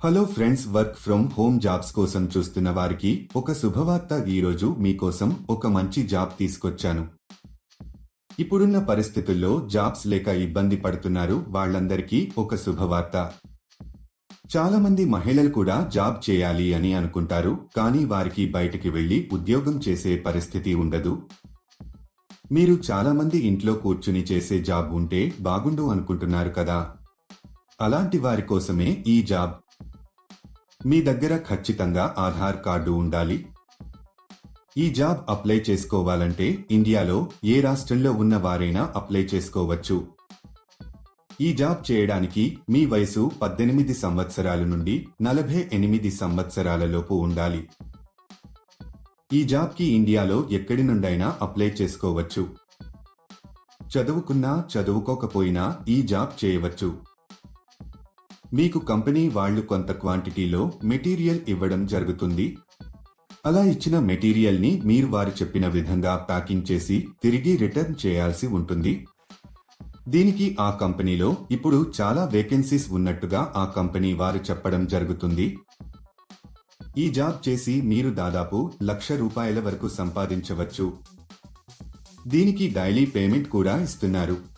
Hello friends work from home jobs కోసం చూస్తున్న వారికి ఒక శుభవార్త ఈరోజు మీకోసం ఒక మంచి జాబ్ తీసుకొచ్చాను. ఇప్పుడున్న పరిస్థితుల్లో జాబ్స్ లేక ఇబ్బంది పడుతున్నారు వాళ్ళందరికీ ఒక శుభవార్త. చాలా మంది మహిళలు కూడా జాబ్ చేయాలి అని అనుకుంటారు కానీ వారికి బయటికి వెళ్ళి ఉద్యోగం చేసే పరిస్థితి ఉండదు. మీరు చాలా మంది ఇంట్లో కూర్చుని చేసే జాబ్ ఉంటే బాగుండు అనుకుంటున్నారు కదా? అలాంటి వారి కోసమే ఈ జాబ్. మీ దగ్గర ఖచ్చితంగా ఆధార్ కార్డు ఉండాలి? ఈ జాబ్ అప్లై చేసుకోవాలంటే ఇండియాలో ఏ రాష్ట్రంలో ఉన్న వారైనా అప్లై చేసుకోవచ్చు. ఈ జాబ్ చేయడానికి మీ వయసు పద్దెనిమిది సంవత్సరాల నుండి నలభై ఎనిమిది సంవత్సరాలలోపు ఉండాలి. ఈ జాబ్కి ఇండియాలో ఎక్కడి నుండైనా అప్లై చేసుకోవచ్చు. చదువుకున్నా చదువుకోకపోయినా ఈ జాబ్ చేయవచ్చు. మీకు కంపెనీ వాళ్ళు కొంత క్వాంటిటీలో మెటీరియల్ ఇవ్వడం జరుగుతుంది. అలా ఇచ్చిన మెటీరియల్ని మీరు వారు చెప్పిన విధంగా ప్యాకింగ్ చేసి తిరిగి రిటర్న్ చేయాల్సి ఉంటుంది. దీనికి ఆ కంపెనీలో ఇప్పుడు చాలా వేకెన్సీస్ ఉన్నట్టుగా ఆ కంపెనీ వారు చెప్పడం జరుగుతుంది. ఈ జాబ్ చేసి మీరు దాదాపు లక్ష రూపాయల వరకు సంపాదించవచ్చు. దీనికి డైలీ పేమెంట్ కూడా ఇస్తున్నారు.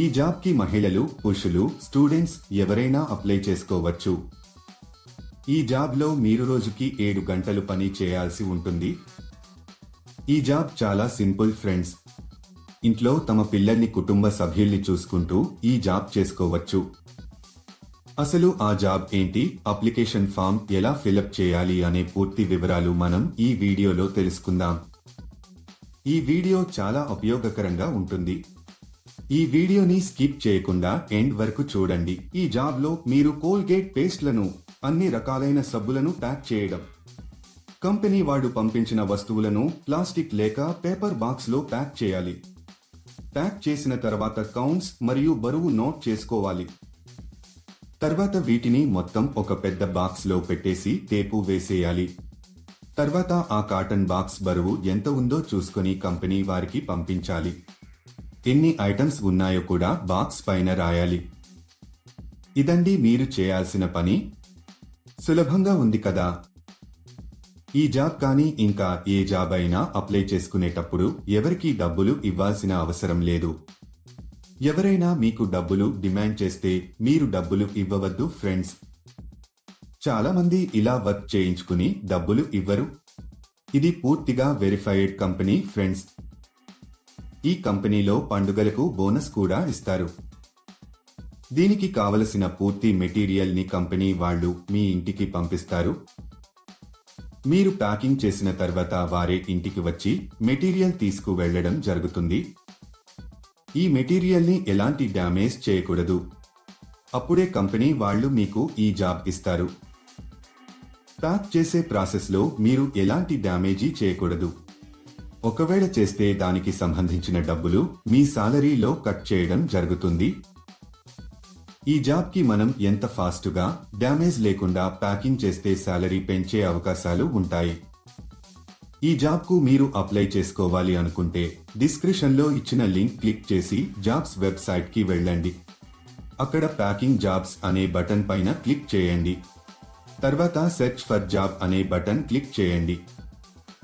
ఈ జాబ్కి మహిళలు పురుషులు స్టూడెంట్స్ ఎవరైనా అప్లై చేసుకోవచ్చు. ఈ జాబ్లో మీరు రోజుకి ఏడు గంటలు పని చేయాల్సి ఉంటుంది. ఈ జాబ్ చాలా సింపుల్ ఫ్రెండ్స్. ఇంట్లో తమ పిల్లల్ని కుటుంబ సభ్యుల్ని చూసుకుంటూ ఈ జాబ్ చేసుకోవచ్చు. అసలు ఆ జాబ్ ఏంటి? అప్లికేషన్ ఫామ్ ఎలా ఫిలప్ చేయాలి అనే పూర్తి వివరాలు మనం ఈ వీడియోలో తెలుసుకుందాం. ఈ వీడియో చాలా ఉపయోగకరంగా ఉంటుంది. ఈ వీడియోని స్కిప్ చేయకుండా ఎండ్ వరకు చూడండి. ఈ జాబ్లో మీరు కోల్గేట్ పేస్ట్లను అన్ని రకాలైన సబ్బులను ప్యాక్ చేయడం. కంపెనీ వాడు పంపించిన వస్తువులను ప్లాస్టిక్ లేక పేపర్ బాక్స్లో ప్యాక్ చేయాలి. ప్యాక్ చేసిన తర్వాత కౌంట్స్ మరియు బరువు నోట్ చేసుకోవాలి. తర్వాత వీటిని మొత్తం ఒక పెద్ద బాక్స్లో పెట్టేసి టేపు వేసేయాలి. తర్వాత ఆ కాటన్ బాక్స్ బరువు ఎంత ఉందో చూసుకొని కంపెనీ వారికి పంపించాలి. ఎన్ని ఐటమ్స్ ఉన్నాయో కూడా బాక్స్ పైన రాయాలి. ఇదండి మీరు చేయాల్సిన పని. సులభంగా ఉంది కదా. ఈ జాబ్ కానీ ఇంకా ఏ జాబ్ అయినా అప్లై చేసుకునేటప్పుడు ఎవరికీ డబ్బులు ఇవ్వాల్సిన అవసరం లేదు. ఎవరైనా మీకు డబ్బులు డిమాండ్ చేస్తే మీరు డబ్బులు ఇవ్వవద్దు ఫ్రెండ్స్. చాలా మంది ఇలా వర్క్ చేయించుకుని డబ్బులు ఇవ్వరు. ఇది పూర్తిగా వెరిఫైడ్ కంపెనీ ఫ్రెండ్స్. ఈ కంపెనీలో పండుగలకు బోనస్ కూడా ఇస్తారు. దీనికి కావలసిన పూర్తి మెటీరియల్ని కంపెనీ వాళ్ళు మీ ఇంటికి పంపిస్తారు. మీరు ప్యాకింగ్ చేసిన తర్వాత వారే ఇంటికి వచ్చి మెటీరియల్ తీసుకు వెళ్ళడం జరుగుతుంది. ఈ మెటీరియల్ని ఎలాంటి డ్యామేజ్ చేయకూడదు. అప్పుడే కంపెనీ వాళ్ళు మీకు ఈ జాబ్ ఇస్తారు. ప్యాక్ చేసే ప్రాసెస్లో మీరు ఎలాంటి డ్యామేజీ చేయకూడదు. ఒకవేళ చేస్తే దానికి సంబంధించిన డబ్బులు మీ సాలరీలో కట్ చేయడం జరుగుతుంది. ఈ జాబ్కి మనం ఎంత ఫాస్ట్గా డ్యామేజ్ లేకుండా ప్యాకింగ్ చేస్తే సాలరీ పెంచే అవకాశాలు ఉంటాయి. ఈ జాబ్కు మీరు అప్లై చేసుకోవాలి అనుకుంటే డిస్క్రిప్షన్లో ఇచ్చిన లింక్ క్లిక్ చేసి జాబ్స్ వెబ్సైట్కి వెళ్ళండి. అక్కడ ప్యాకింగ్ జాబ్స్ అనే బటన్ పైన క్లిక్ చేయండి. తర్వాత సెర్చ్ ఫర్ జాబ్ అనే బటన్ క్లిక్ చేయండి.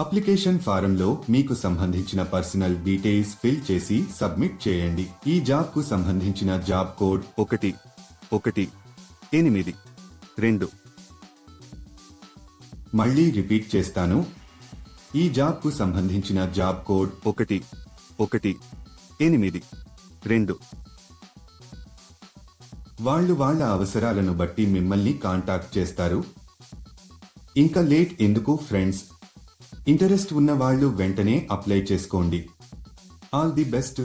అప్లికేషన్ ఫారంలో మీకు సంబంధించిన పర్సనల్ డీటెయిల్స్ ఫిల్ చేసి సబ్మిట్ చేయండి. ఈ జాబ్కు సంబంధించిన జాబ్ కోడ్ ఒకటి ఒకటి ఎనిమిది రెండు. మళ్ళీ రిపీట్ చేస్తాను. ఈ జాబ్కు సంబంధించిన జాబ్ కోడ్ ఒకటి ఒకటి ఎనిమిది రెండు. వాళ్ళు వాళ్ళ అవసరాలను బట్టి మిమ్మల్ని కాంటాక్ట్ చేస్తారు. ఇంకా లేట్ ఎందుకు ఫ్రెండ్స్? ఇంటరెస్ట్ ఉన్న వాళ్ళు వెంటనే అప్లై చేసుకోండి. All the best.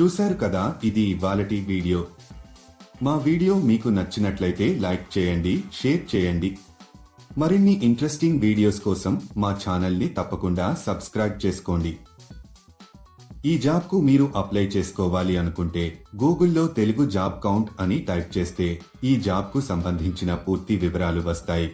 చూశారు కదా ఇది ఇవాళటి వీడియో. మా వీడియో మీకు నచ్చినట్లయితే లైక్ చేయండి షేర్ చేయండి. మరిన్ని ఇంట్రెస్టింగ్ వీడియోస్ కోసం మా ఛానల్ని తప్పకుండా సబ్స్క్రైబ్ చేసుకోండి. ఈ జాబ్కు మీరు అప్లై చేసుకోవాలి అనుకుంటే గూగుల్లో తెలుగు జాబ్ కౌంట్ అని టైప్ చేస్తే ఈ జాబ్కు సంబంధించిన పూర్తి వివరాలు వస్తాయి.